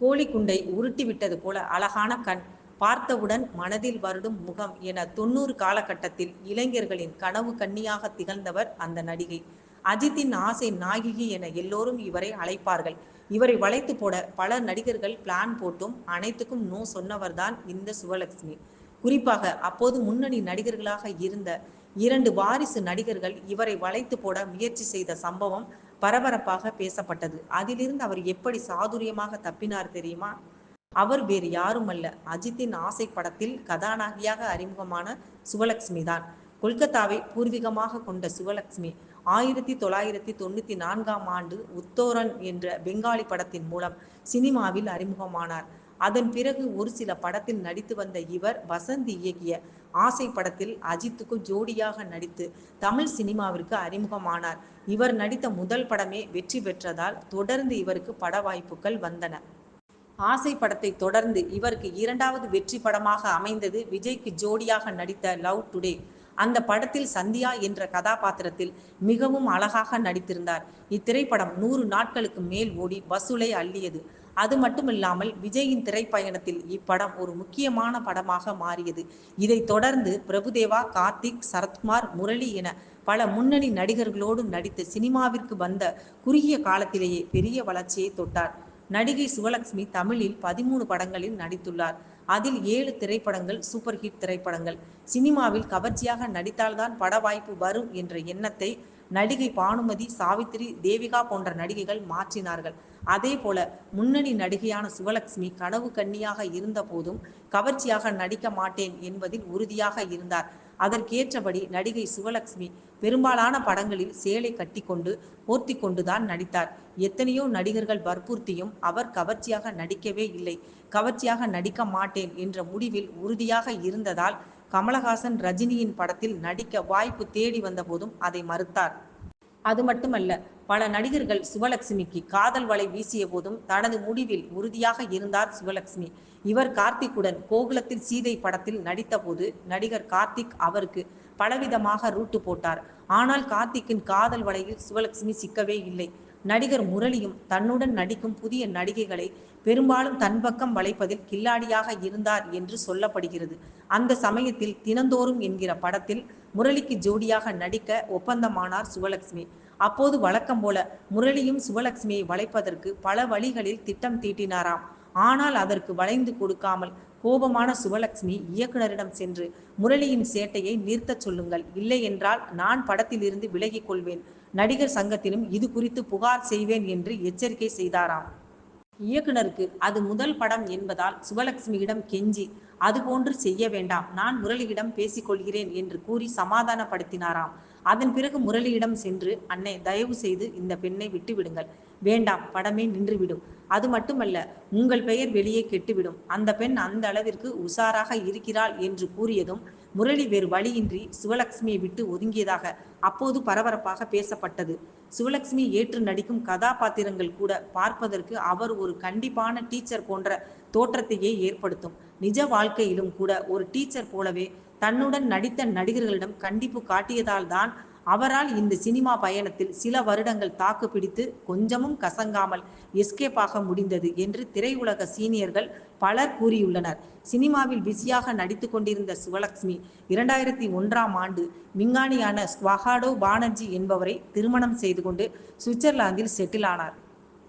கோழி குண்டை உருட்டி விட்டது போல அழகான கண். பார்த்தவுடன் மனதில் வருடும் முகம் என தொண்ணூறு காலகட்டத்தில் இளைஞர்களின் கனவு கண்ணியாக திகழ்ந்தவர் அந்த நடிகை. அஜித்தின் ஆசை நாயகி என எல்லோரும் இவரை அழைப்பார்கள். இவரை வளைத்து போட பல நடிகர்கள் பிளான் போட்டும் அனைத்துக்கும் நோ சொன்னவர்தான் இந்த சுவலட்சுமி குறிப்பாக அப்போது முன்னணி நடிகர்களாக இருந்த இரண்டு வாரிசு நடிகர்கள் இவரை வளைத்து போட முயற்சி செய்த சம்பவம் பரபரப்பாக பேசப்பட்டது. அதிலிருந்து அவர் எப்படி சாதுரியமாக தப்பினார் தெரியுமா? அவர் வேறு யாருமல்ல. அஜித்தின் ஆசை படத்தில் கதாநாயகியாக அறிமுகமான சுவலட்சுமி தான். கொல்கத்தாவை பூர்வீகமாக கொண்ட சுவலக்ஷ்மி ஆயிரத்தி தொள்ளாயிரத்தி தொண்ணூத்தி நான்காம் ஆண்டு உத்தோரன் என்ற பெங்காலி படத்தின் மூலம் சினிமாவில் அறிமுகமானார். அதன் பிறகு ஒரு சில படத்தில் நடித்து வந்த இவர் வசந்த் இயக்கிய ஆசை படத்தில் அஜித்துக்கு ஜோடியாக நடித்து தமிழ் சினிமாவிற்கு அறிமுகமானார். இவர் நடித்த முதல் படமே வெற்றி பெற்றதால் தொடர்ந்து இவருக்கு பட வாய்ப்புகள் வந்தன. ஆசை படத்தை தொடர்ந்து இவருக்கு இரண்டாவது வெற்றி படமாக அமைந்தது விஜய்க்கு ஜோடியாக நடித்த லவ் டுடே. அந்த படத்தில் சந்தியா என்ற கதாபாத்திரத்தில் மிகவும் அழகாக நடித்திருந்தார். இத்திரைப்படம் நூறு நாட்களுக்கு மேல் ஓடி வசூலை அள்ளியது. அது மட்டுமில்லாமல் விஜயின் திரைப்பயணத்தில் இப்படம் ஒரு முக்கியமான படமாக மாறியது. இதை தொடர்ந்து பிரபுதேவா கார்த்திக் சரத்குமார் முரளி என பல முன்னணி நடிகர்களோடு நடித்து சினிமாவிற்கு வந்த குறுகிய காலத்திலேயே பெரிய வளர்ச்சியை தொட்டார். நடிகை சுவலட்சுமி தமிழில் பதிமூணு படங்களில் நடித்துள்ளார். அதில் ஏழு திரைப்படங்கள் சூப்பர் ஹிட் திரைப்படங்கள். சினிமாவில் கவர்ச்சியாக நடித்தால்தான் பட வாய்ப்பு வரும் என்ற எண்ணத்தை நடிகை பானுமதி சாவித்திரி தேவிகா போன்ற நடிகைகள் மாற்றினார்கள். அதே போல முன்னணி நடிகையான சிவலட்சுமி கனவு கன்னியாக இருந்த போதும் கவர்ச்சியாக நடிக்க மாட்டேன் என்பதில் உறுதியாக இருந்தார். அதற்கேற்றபடி நடிகை சிவலட்சுமி பெரும்பாலான படங்களில் சேலை கட்டிக்கொண்டு போர்த்தி கொண்டுதான் நடித்தார். எத்தனையோ நடிகர்கள் வற்புறுத்தியும் அவர் கவர்ச்சியாக நடிக்கவே இல்லை. கவர்ச்சியாக நடிக்க மாட்டேன் என்ற முடிவில் உறுதியாக இருந்ததால் கமலஹாசன் ரஜினியின் படத்தில் நடிக்க வாய்ப்பு தேடி வந்தபோதும் அதை மறுத்தார். அது மட்டுமல்ல பல நடிகர்கள் சிவலட்சுமிக்கு காதல் வலை வீசிய போதும் தனது முடிவில் உறுதியாக இருந்தார் சிவலட்சுமி. இவர் கார்த்திக்குடன் கோகுலத்தில் சீதை படத்தில் நடித்தபோது நடிகர் கார்த்திக் அவருக்கு பலவிதமாக ரூட்டு போட்டார். ஆனால் கார்த்திக்கின் காதல் வலையில் சிவலட்சுமி சிக்கவே இல்லை. நடிகர் முரளியும் தன்னுடன் நடிக்கும் புதிய நடிகைகளை பெரும்பாலும் தன் பக்கம் வளைப்பதில் கில்லாடியாக இருந்தார் என்று சொல்லப்படுகிறது. அந்த சமயத்தில் தினந்தோறும் என்கிற படத்தில் முரளிக்கு ஜோடியாக நடிக்க ஒப்பந்தமானார் சுவலட்சுமி அப்போது வழக்கம் போல முரளியும் சுவலட்சுமியை வளைப்பதற்கு பல வழிகளில் திட்டம் தீட்டினாராம். ஆனால் அதற்கு வளைந்து கொடுக்காமல் கோபமான சுவலட்சுமி இயக்குனரிடம் சென்று முரளியின் சேட்டையை நிறுத்தச் சொல்லுங்கள். இல்லை என்றால் நான் படத்திலிருந்து விலகிக் கொள்வேன். நடிகர் சங்கத்திலும் இது குறித்து புகார் செய்வேன் என்று எச்சரிக்கை செய்தாராம். இயக்குனருக்கு அது முதல் படம் என்பதால் சுபலட்சுமியிடம் கெஞ்சி அதுபோன்று செய்ய வேண்டாம். நான் முரளியிடம் பேசிக்கொள்கிறேன் என்று கூறி சமாதானப்படுத்தினாராம். அதன் பிறகு முரளியிடம் சென்று அன்னை தயவு செய்து இந்த பெண்ணை விட்டுவிடுங்கள். வேண்டாம். படமே நின்றுவிடும். அது மட்டுமல்ல உங்கள் பெயர் வெளியே கெட்டுவிடும். அந்த பெண் அந்த அளவிற்கு உஷாராக இருக்கிறாள் என்று கூறியதும் முரளி வேறு வழியின்றி சிவலட்சுமியை விட்டு ஒதுங்கியதாக அப்போது பரபரப்பாக பேசப்பட்டது. சிவலட்சுமி ஏற்று நடிக்கும் கதாபாத்திரங்கள் கூட பார்ப்பதற்கு அவர் ஒரு கண்டிப்பான டீச்சர் போன்ற தோற்றத்தையே ஏற்படுத்தும். நிஜ வாழ்க்கையிலும் கூட ஒரு டீச்சர் போலவே தன்னுடன் நடித்த நடிகர்களிடம் கண்டிப்பு காட்டியதால் தான் அவரால் இந்த சினிமா பயணத்தில் சில வருடங்கள் தாக்கு பிடித்து கொஞ்சமும் கசங்காமல் எஸ்கேப் ஆக முடிந்தது என்று திரையுலக சீனியர்கள் பலர் கூறியுள்ளனர். சினிமாவில் பிஸியாக நடித்து கொண்டிருந்த சுவலக்ஷ்மி இரண்டாயிரத்தி ஒன்றாம் ஆண்டு விஞ்ஞானியான ஸ்வஹாடோ பானர்ஜி என்பவரை திருமணம் செய்து கொண்டு சுவிட்சர்லாந்தில் செட்டில் ஆனார்.